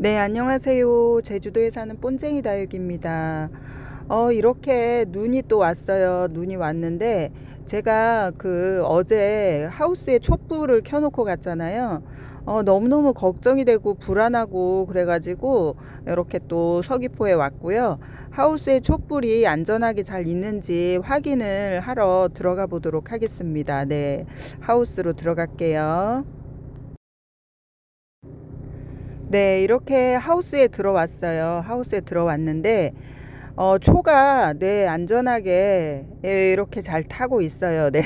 네, 안녕하세요. 제주도에 사는 본쟁이 다육입니다. 어, 이렇게 눈이 또 왔어요. 눈이 왔는데, 제가 그 어제 하우스에 촛불을 켜놓고 갔잖아요. 어, 너무너무 걱정이 되고 불안하고 그래가지고 이렇게 또 서귀포에 왔고요. 하우스에 촛불이 안전하게 잘 있는지 확인을 하러 들어가 보도록 하겠습니다. 네, 하우스로 들어갈게요. 네, 이렇게 하우스에 들어왔어요. 하우스에 들어왔는데, 어, 초가, 네, 안전하게, 예, 이렇게 잘 타고 있어요. 네.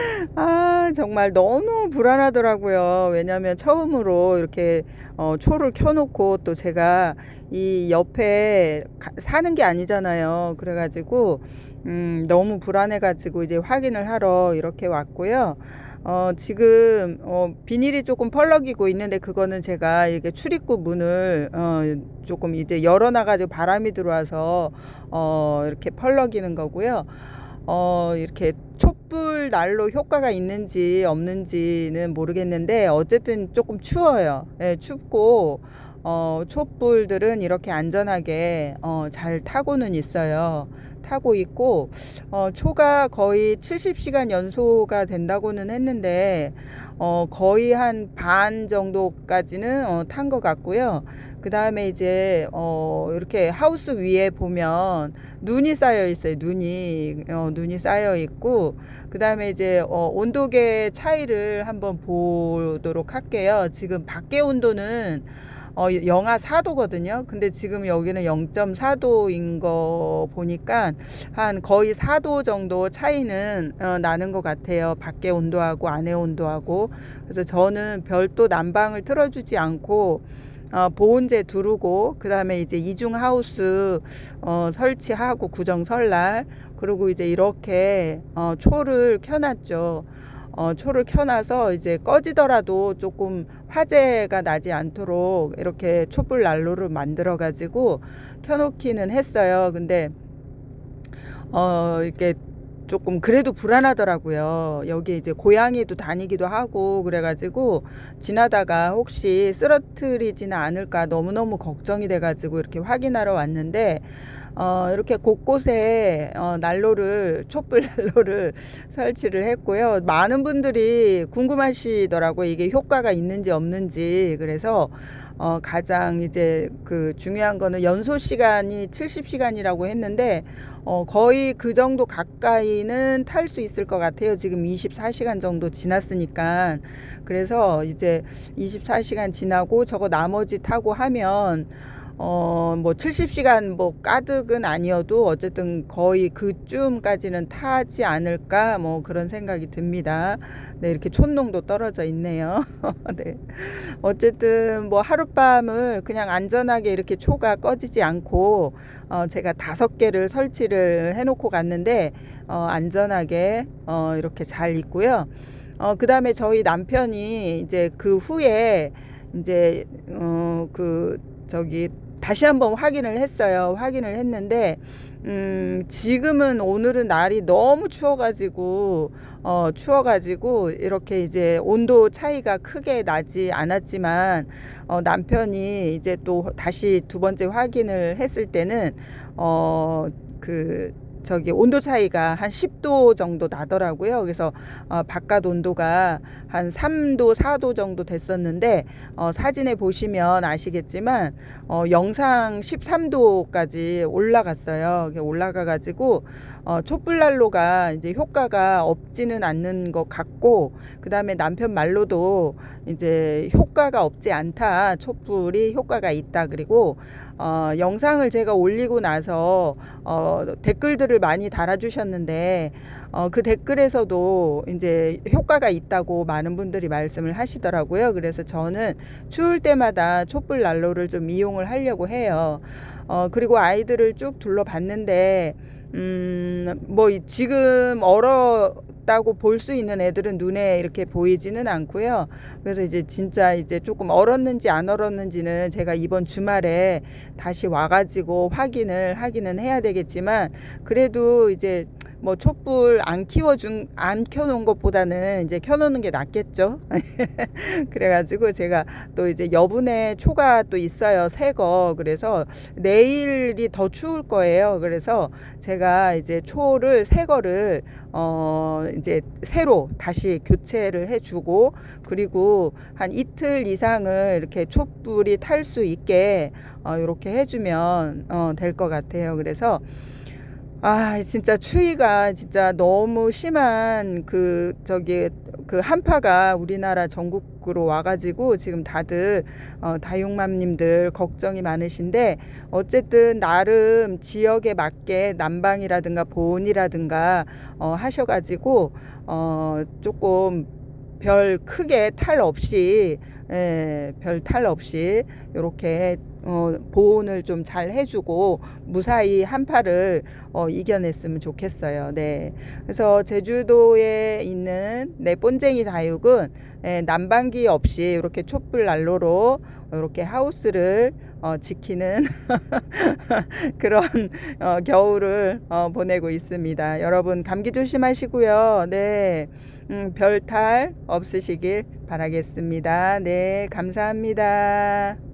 아, 정말 너무 불안하더라고요. 왜냐면 처음으로 이렇게, 어, 초를 켜놓고 또 제가 이 옆에 가- 사는 게 아니잖아요. 그래가지고, 음, 너무 불안해가지고 이제 확인을 하러 이렇게 왔고요. 어, 지금, 어, 비닐이 조금 펄럭이고 있는데 그거는 제가 이게 출입구 문을, 어, 조금 이제 열어놔가지고 바람이 들어와서, 어, 이렇게 펄럭이는 거고요. 어, 이렇게 촛불 난로 효과가 있는지 없는지는 모르겠는데 어쨌든 조금 추워요. 예, 춥고, 어, 촛불들은 이렇게 안전하게, 어, 잘 타고는 있어요. 타고 있고, 어, 초가 거의 70시간 연소가 된다고는 했는데, 어, 거의 한 반 정도까지는 어, 탄 것 같고요. 그 다음에 이제, 어, 이렇게 하우스 위에 보면 눈이 쌓여 있어요. 눈이, 어, 눈이 쌓여 있고, 그 다음에 이제, 어, 온도계 차이를 한번 보도록 할게요. 지금 밖에 온도는 어, 영하 4도거든요. 근데 지금 여기는 0.4도인 거 보니까 한 거의 4도 정도 차이는 어, 나는 것 같아요. 밖에 온도하고 안에 온도하고. 그래서 저는 별도 난방을 틀어주지 않고 어, 보온재 두르고 그 다음에 이제 이중 하우스 어, 설치하고 구정 설날 그리고 이제 이렇게 어, 초를 켜놨죠. 어, 초를 켜놔서 이제 꺼지더라도 조금 화재가 나지 않도록 이렇게 촛불 난로를 만들어 가지고 켜놓기는 했어요. 근데 어, 이렇게 조금 그래도 불안하더라고요. 여기 이제 고양이도 다니기도 하고 그래가지고 지나다가 혹시 쓰러뜨리지는 않을까 너무너무 걱정이 돼가지고 이렇게 확인하러 왔는데 어, 이렇게 곳곳에 어, 난로를 촛불 난로를 설치를 했고요. 많은 분들이 궁금하시더라고요. 이게 효과가 있는지 없는지. 그래서 어, 가장 이제 그 중요한 거는 연소 시간이 70시간이라고 했는데 어, 거의 그 정도 가까이는 탈 수 있을 것 같아요. 지금 24시간 정도 지났으니까. 그래서 이제 24시간 지나고 저거 나머지 타고 하면 어, 뭐 70시간 뭐 가득은 아니어도 어쨌든 거의 그쯤까지는 타지 않을까 뭐 그런 생각이 듭니다. 네, 이렇게 촌농도 떨어져 있네요. 네. 어쨌든 뭐 하룻밤을 그냥 안전하게 이렇게 초가 꺼지지 않고 어, 제가 다섯 개를 설치를 해놓고 갔는데 어, 안전하게 어, 이렇게 잘 있고요. 어, 그 다음에 저희 남편이 이제 그 후에 이제 어, 그 저기 다시 한번 확인을 했어요. 확인을 했는데 음, 지금은 오늘은 날이 너무 추워가지고, 어, 추워가지고, 이렇게 이제 온도 차이가 크게 나지 않았지만, 어, 남편이 이제 또 다시 두 번째 확인을 했을 때는, 어, 그, 저기 온도 차이가 한 10도 정도 나더라고요. 그래서 어, 바깥 온도가 한 3도, 4도 정도 됐었는데 어, 사진에 보시면 아시겠지만 어, 영상 13도까지 올라갔어요. 올라가 가지고 어, 촛불 난로가 이제 효과가 없지는 않는 것 같고 그 다음에 남편 말로도 이제 효과가 없지 않다. 촛불이 효과가 있다. 그리고 어, 영상을 제가 올리고 나서 어, 댓글들을 많이 달아주셨는데 어, 그 댓글에서도 이제 효과가 있다고 많은 분들이 말씀을 하시더라고요. 그래서 저는 추울 때마다 촛불 난로를 좀 이용을 하려고 해요. 어, 그리고 아이들을 쭉 둘러봤는데 음, 뭐 지금 얼었다고 볼 수 있는 애들은 눈에 이렇게 보이지는 않고요. 그래서 이제 진짜 이제 조금 얼었는지 안 얼었는지는 제가 이번 주말에 다시 와가지고 확인을 하기는 해야 되겠지만 그래도 이제 뭐 촛불 안 키워준 안 켜놓은 것보다는 이제 켜놓는 게 낫겠죠. 그래가지고 제가 또 이제 여분의 초가 또 있어요 새 거 그래서 내일이 더 추울 거예요. 그래서 제가 이제 초를 새 거를 어 이제 새로 다시 교체를 해주고 그리고 한 이틀 이상을 이렇게 촛불이 탈 수 있게 어 이렇게 해주면 어 될 것 같아요. 그래서 아 진짜 추위가 진짜 너무 심한 그 저기 그 한파가 우리나라 전국으로 와가지고 지금 다들 어, 다육맘님들 걱정이 많으신데 어쨌든 나름 지역에 맞게 난방이라든가 보온이라든가 어, 하셔가지고 어, 조금 별 크게 탈 없이 예, 별 탈 없이 이렇게 어, 보온을 좀 잘 해주고 무사히 한파를 어, 이겨냈으면 좋겠어요. 네. 그래서 제주도에 있는 내 본쟁이 다육은 예, 난방기 없이 이렇게 촛불 난로로 이렇게 하우스를 어, 지키는 그런 어, 겨울을 어, 보내고 있습니다. 여러분 감기 조심하시고요. 네. 음, 별탈 없으시길 바라겠습니다. 네, 감사합니다.